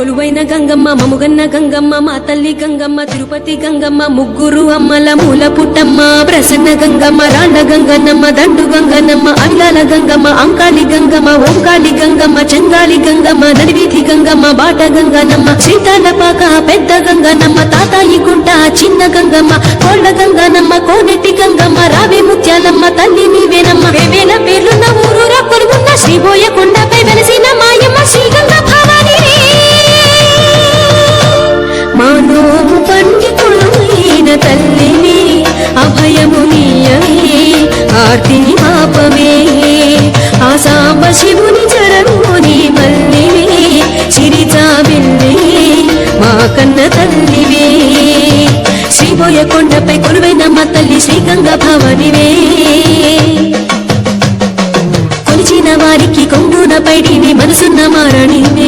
కొలువైన గంగమ్మ మముగన్న గంగమ్మ మా తల్లి గంగమ్మ తిరుపతి గంగమ్మ ముగ్గురు అమ్మల మూల పుట్టమ్మ ప్రసన్న గంగమ్మ రాండ గంగన్నమ్మ దండు గంగన్నమ్మ అవిలాల గంగమ్మ అంకాలి గంగమ్మ ఓంకాలి గంగమ్మ చంగాలి గంగమ్మ నడివీధి గంగమ్మ బాట గంగన్నమ్మ సీతాలపాక పెద్ద గంగన్నమ్మ తాతాయి గుంట చిన్న గంగమ్మ కోళ్ళ గంగన్నమ్మ కోనెట్టి గంగమ్మ రావి ముత్యాలమ్మ తల్లి నీవేనమ్మ వేవేల పేర్లున్న ఊరూరా కొలుగున్న శ్రీబోయ కొండపై పండితుడైన తల్లిని అభయము నీయవే ఆర్తిని పాపమే. ఆ సాంబ శివుని జరముని మల్లివే చిరిజాబిల్లి మా కన్న తల్లివే. శ్రీబోయ కొండపై కొలువైన మా తల్లి శ్రీగంగ భవనివే. కొలిచిన వారికి కొంగున పైడివి మనసున్న మారణివే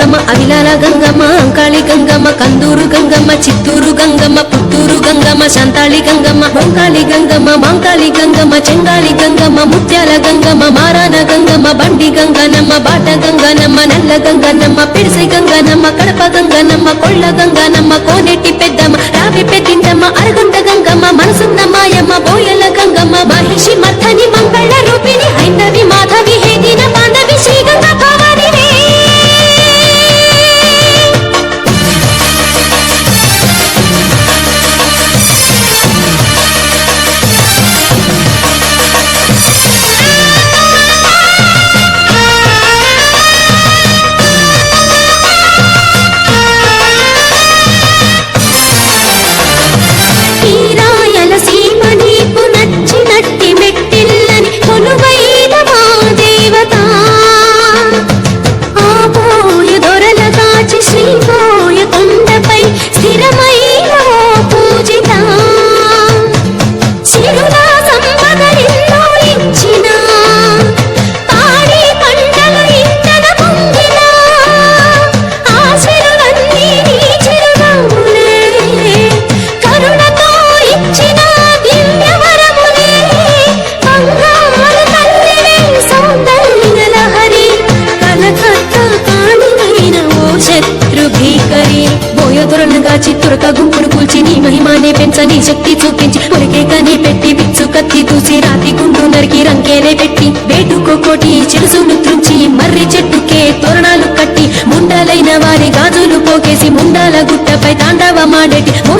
గంగమ్మ అవిలాల గంగమ్మ అంకాళి గంగమ్మ కందూరు గంగమ్మ చిత్తూరు గంగమ్మ పుత్తూరు గంగమ్మ శాంతాళి గంగమ్మ బొంకాళి గంగమ్మ మాంకాళి గంగమ్మ చెంగాళి గంగమ్మ ముత్యాల గంగమ్మ మారాన గంగమ్మ బండి గంగనమ్మ బాట గంగనమ్మ నల్ల గంగనమ్మ పిడిసి గంగనమ్మ కడప గంగనమ్మ కొళ్ళ గంగనమ్మ కోనెట్టి పెద్దమ్మ రావి పెద్దింటమ్మ అరగుంట గంగమ్మ మనసున్న మాయమ్మ బోయల గంగమ్మ మహిషి మర్థని చూపించి పొలికే కని పెట్టి పిచ్చు కత్తి దూసి రాతి గుండు నరికి రంకేలే పెట్టి వేటుకోకోటి చిరుసును త్రుంచి మర్రి చెట్టుకే తోరణాలు కట్టి ముండాలైన వారి గాజులు పోకేసి ముండాల గుట్టపై తాండవమాడేటి ఓ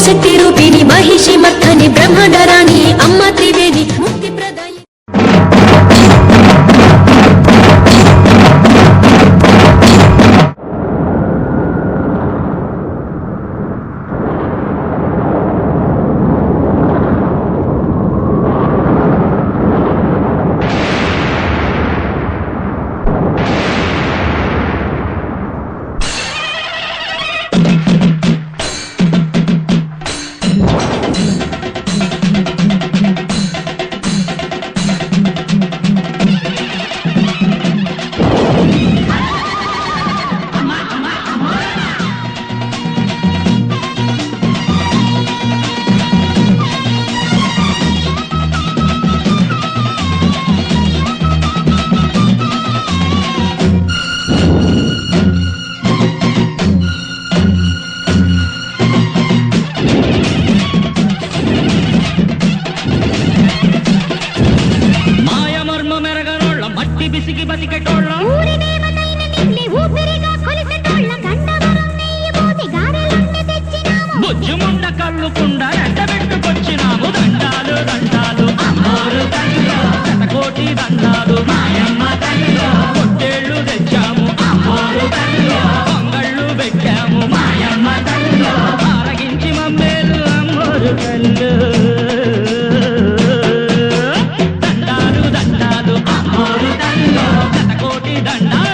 但当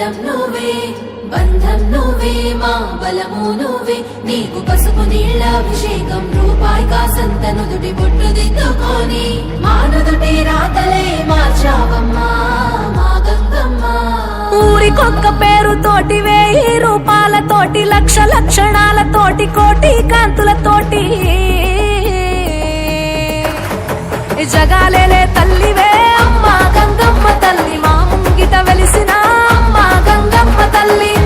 బలం నువ్వే బంధం నువ్వే మా బలము నువ్వే. నీకు పసుపు నీళ్ళ అభిషేకం రూపాయి కాసంతను దుటి బొట్టు దిద్దుకొని. మా నుదుటి రాతలే చావమ్మా మా గంగమ్మ. ఊరికొక్క పేరు తోటి వేయి రూపాలతోటి లక్ష లక్షణాలతోటి కోటి కాంతులతోటి. జగాలేలే తల్లివే అమ్మా గంగమ్మ తల్లి మా ముంగిట వెలి send me